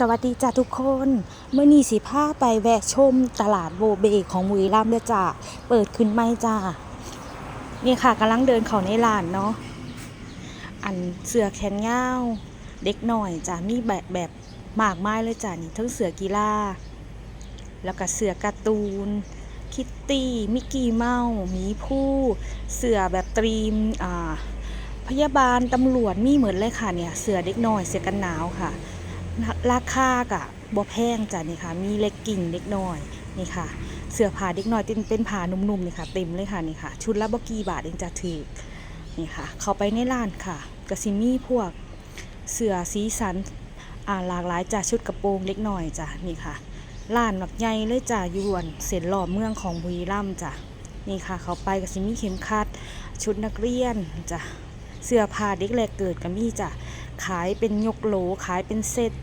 สวัสดีจ้าทุกคน เมื่อนี้สิพาไปแวะชมตลาดโบเบของบุรีรัมเด้อจ้าเปิดขึ้นไหมจ้านี่ค่ะกำลังเดินเขาในร้านเนาะอันเสือแขนยาวเด็กหน่อยจ้ามีแบบแบบมากมายเลยจ้านี่ทั้งเสือกีฬาแล้วก็เสือการ์ตูน คิตตี้มิกกี้เมาส์หมีผู้เสือแบบตรีมอ่าพยาบาลตำรวจมีเหมือนเลยค่ะเนี่ยเสือเด็กหน้อยเสือกันหนาวค่ะ ราคากะบ่แพงจ้ะนี่ค่ะ มีเล็กกิ่งเล็กน้อยนี่ค่ะ เสื้อผ้าเด็กน้อยเป็นเป็นผ้านุ่มๆนี่ค่ะเต็มเลยค่ะนี่ค่ะ ชุดละบ่กี่บาทเองจะถือนี่ค่ะ เข้าไปในร้านค่ะกะสิมีพวกเสื้อสีสันอ่าหลากหลายจ้ะชุดกระโปรงเล็กน้อยจ้ะนี่ค่ะร้านหนักใหญ่เลยจ้ะยวนเส้นหล่อเมืองของบุรีรัมย์จ้ะนี่ค่ะ เข้าไปกะสิมีเข็มขัด ชุดนักเรียนจ้ะเสื้อผ้าเด็กแรกเกิดก็มีจ้ะ ขายเป็นยกโหลขายเป็นเซตจ้ะ